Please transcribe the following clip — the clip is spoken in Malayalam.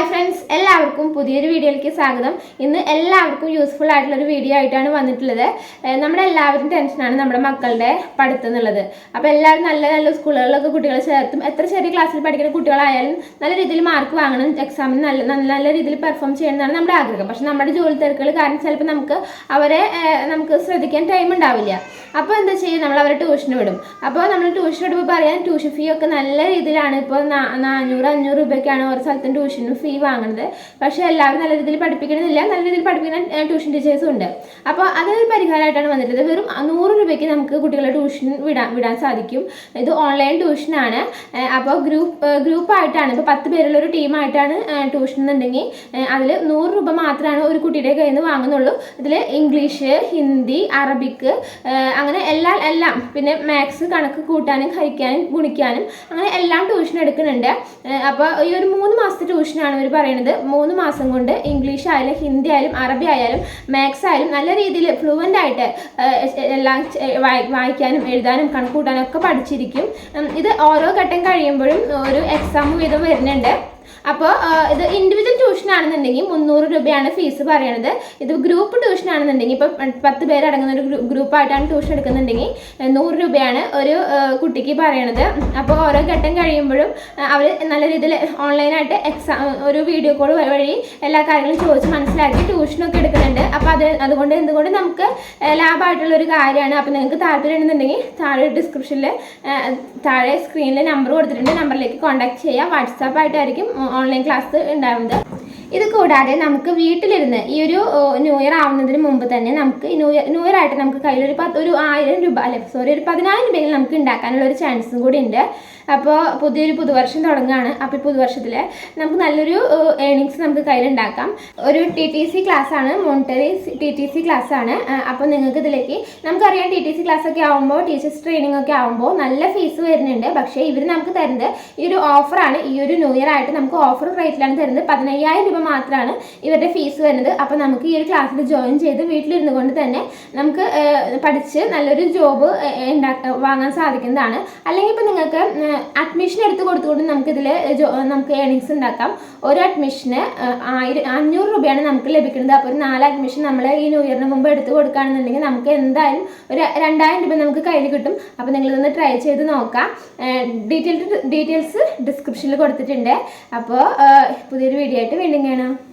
ഹായ് ഫ്രണ്ട്സ് എല്ലാവർക്കും പുതിയൊരു വീഡിയോയിലേക്ക് സ്വാഗതം. ഇന്ന് എല്ലാവർക്കും യൂസ്ഫുൾ ആയിട്ടുള്ള ഒരു വീഡിയോ ആയിട്ടാണ് വന്നിട്ടുള്ളത്. നമ്മുടെ എല്ലാവരും ടെൻഷനാണ് നമ്മുടെ മക്കളുടെ പഠിത്തം എന്നുള്ളത്. അപ്പോൾ എല്ലാവരും നല്ല നല്ല സ്കൂളുകളിലൊക്കെ കുട്ടികളെ ചേർത്തും എത്ര ചെറിയ ക്ലാസ്സിൽ പഠിക്കുന്ന കുട്ടികളായാലും നല്ല രീതിയിൽ മാർക്ക് വാങ്ങണം എക്സാമിന് നല്ല നല്ല നല്ല രീതിയിൽ പെർഫോം ചെയ്യണമെന്നാണ് നമ്മുടെ ആഗ്രഹം. പക്ഷെ നമ്മുടെ ജോലി തിരക്കുകൾ കാരണം ചിലപ്പോൾ നമുക്ക് അവരെ നമുക്ക് ശ്രദ്ധിക്കാൻ ടൈം ഉണ്ടാവില്ല. അപ്പോൾ എന്താ ചെയ്യുക നമ്മൾ അവരെ ട്യൂഷൻ വിടും. അപ്പോൾ നമ്മൾ ട്യൂഷൻ വിടുമ്പോൾ പറയാൻ ട്യൂഷൻ ഫീ ഒക്കെ നല്ല രീതിയിലാണ് ഇപ്പോൾ നാനൂറ് അഞ്ഞൂറ് രൂപയ്ക്കാണ് ഓരോ സ്ഥലത്തും ട്യൂഷൻ ഫീ വാങ്ങുന്നത് പക്ഷേ എല്ലാവരും നല്ല രീതിയിൽ പഠിപ്പിക്കണമെന്നില്ല. നല്ല രീതിയിൽ പഠിപ്പിക്കുന്ന ട്യൂഷൻ ടീച്ചേഴ്സും ഉണ്ട്. അപ്പോൾ അതൊരു പരിഹാരമായിട്ടാണ് വന്നിട്ടുള്ളത്. വെറും നൂറ് രൂപയ്ക്ക് നമുക്ക് കുട്ടികളെ ട്യൂഷൻ വിടാൻ വിടാൻ സാധിക്കും. ഇത് ഓൺലൈൻ ട്യൂഷനാണ് അപ്പോൾ ഗ്രൂപ്പ് ഗ്രൂപ്പായിട്ടാണ് ഇപ്പോൾ പത്ത് പേരുള്ള ഒരു ടീമായിട്ടാണ് ട്യൂഷൻ എന്നുണ്ടെങ്കിൽ അതിൽ നൂറ് രൂപ മാത്രമാണ് ഒരു കുട്ടിയുടെ കയ്യിൽ നിന്ന് വാങ്ങുന്നുള്ളൂ. ഇതിൽ ഇംഗ്ലീഷ് ഹിന്ദി അറബിക്ക് അങ്ങനെ എല്ലാം എല്ലാം. പിന്നെ മാത്സ് കണക്ക് കൂട്ടാനും ഹരിക്കാനും ഗുണിക്കാനും അങ്ങനെ എല്ലാം ട്യൂഷൻ എടുക്കുന്നുണ്ട്. അപ്പോൾ ഈ ഒരു മൂന്ന് മാസത്തെ ട്യൂഷനാണ് ഇവർ പറയുന്നത് മൂന്ന് മാസം കൊണ്ട് ഇംഗ്ലീഷ് ആയാലും ഹിന്ദി ആയാലും അറബി ആയാലും മാത്സ് ആയാലും നല്ല രീതിയിൽ ഫ്ലുവന്റ് ആയിട്ട് എല്ലാം വായിക്കാനും എഴുതാനും കണക്ക് കൂട്ടാനും ഒക്കെ പഠിച്ചിരിക്കും. ഇത് ഓരോ ഘട്ടം കഴിയുമ്പോഴും ഒരു എക്സാം വീതം വരുന്നുണ്ട്. അപ്പോൾ ഇത് ഇൻഡിവിജ്വൽ ട്യൂഷൻ ആണെന്നുണ്ടെങ്കിൽ മുന്നൂറ് രൂപയാണ് ഫീസ് പറയണത്. ഇത് ഗ്രൂപ്പ് ട്യൂഷൻ ആണെന്നുണ്ടെങ്കിൽ ഇപ്പോൾ പത്ത് പേര് അടങ്ങുന്ന ഒരു ഗ്രൂപ്പായിട്ടാണ് ട്യൂഷൻ എടുക്കുന്നുണ്ടെങ്കിൽ നൂറ് രൂപയാണ് ഒരു കുട്ടിക്ക് പറയണത്. അപ്പോൾ ഓരോ ഘട്ടം കഴിയുമ്പോഴും അവർ നല്ല രീതിയിൽ ഓൺലൈനായിട്ട് എക്സാം ഒരു വീഡിയോ കോൾ വഴി എല്ലാ കാര്യങ്ങളും ചോദിച്ച് മനസ്സിലാക്കി ട്യൂഷനൊക്കെ എടുക്കുന്നുണ്ട്. അപ്പോൾ അത് അതുകൊണ്ട് എന്തുകൊണ്ട് നമുക്ക് ലാഭമായിട്ടുള്ള ഒരു കാര്യമാണ്. അപ്പോൾ നിങ്ങൾക്ക് താല്പര്യം ഉണ്ടെന്നുണ്ടെങ്കിൽ താഴെ ഡിസ്ക്രിപ്ഷനിൽ താഴെ സ്ക്രീനിൽ നമ്പർ കൊടുത്തിട്ടുണ്ട്. നമ്പറിലേക്ക് കോൺടാക്ട് ചെയ്യാം വാട്സാപ്പ് ആയിട്ടായിരിക്കും ഓൺലൈൻ ക്ലാസ് ഉണ്ടാവുന്നത്. ഇത് കൂടാതെ നമുക്ക് വീട്ടിലിരുന്ന് ഈ ഒരു ന്യൂ ഇയർ ആവുന്നതിന് മുമ്പ് തന്നെ നമുക്ക് ന്യൂ ഇയർ ആയിട്ട് നമുക്ക് കയ്യിൽ ഒരു പത്ത് ഒരു ആയിരം രൂപ അല്ലെ സോറി ഒരു പതിനായിരം രൂപയിൽ നമുക്ക് ഉണ്ടാക്കാനുള്ള ഒരു ചാൻസും കൂടി ഉണ്ട് അപ്പോൾ പുതിയൊരു പുതുവർഷം തുടങ്ങുകയാണ്. അപ്പോൾ പുതുവർഷത്തിൽ നമുക്ക് നല്ലൊരു ഏണിങ്സ് നമുക്ക് കയ്യിലുണ്ടാക്കാം ഒരു ടി ടി സി ക്ലാസ് ആണ് monetary T T C class ആണ്. അപ്പോൾ നിങ്ങൾക്ക് ഇതിലേക്ക് നമുക്കറിയാം ടി ടി സി ക്ലാസ് ഒക്കെ ആകുമ്പോൾ ടീച്ചേഴ്സ് ട്രെയിനിങ് ഒക്കെ ആകുമ്പോൾ നല്ല ഫീസ് വരുന്നുണ്ട്. പക്ഷേ ഇവർ നമുക്ക് തരുന്നത് ഈ ഒരു ഓഫറാണ് ഈ ഒരു ന്യൂ ഇയർ ആയിട്ട് നമുക്ക് ഓഫർ റേറ്റിലാണ് തരുന്നത്. പതിനയ്യായിരം രൂപ മാത്രമാണ് ഇവരുടെ ഫീസ് വരുന്നത്. അപ്പോൾ നമുക്ക് ഈ ഒരു ക്ലാസ്സിൽ ജോയിൻ ചെയ്ത് വീട്ടിലിരുന്നു കൊണ്ട് തന്നെ നമുക്ക് പഠിച്ച് നല്ലൊരു ജോബ് വാങ്ങാൻ സാധിക്കുന്നതാണ്. അല്ലെങ്കിൽ ഇപ്പോൾ നിങ്ങൾക്ക് അഡ്മിഷൻ എടുത്ത് കൊടുത്തുകൊണ്ട് നമുക്കിതിൽ നമുക്ക് ഏണിങ്സ് ഉണ്ടാക്കാം. ഒരു അഡ്മിഷന് ആയിരം അഞ്ഞൂറ് രൂപയാണ് നമുക്ക് ലഭിക്കുന്നത്. അപ്പോൾ ഒരു നാല് അഡ്മിഷൻ നമ്മൾ ഈ ന്യൂ ഇയറിന് മുമ്പ് എടുത്ത് കൊടുക്കുകയാണെന്നുണ്ടെങ്കിൽ നമുക്ക് എന്തായാലും ഒരു രണ്ടായിരം രൂപ നമുക്ക് കയ്യിൽ കിട്ടും. അപ്പോൾ നിങ്ങളിതൊന്ന് ട്രൈ ചെയ്ത് നോക്കാം. ഡീറ്റെയിൽ ഡീറ്റെയിൽസ് ഡിസ്ക്രിപ്ഷനിൽ കൊടുത്തിട്ടുണ്ട്. അപ്പോൾ പുതിയൊരു വീഡിയോ ആയിട്ട് വീണ്ടും വേണം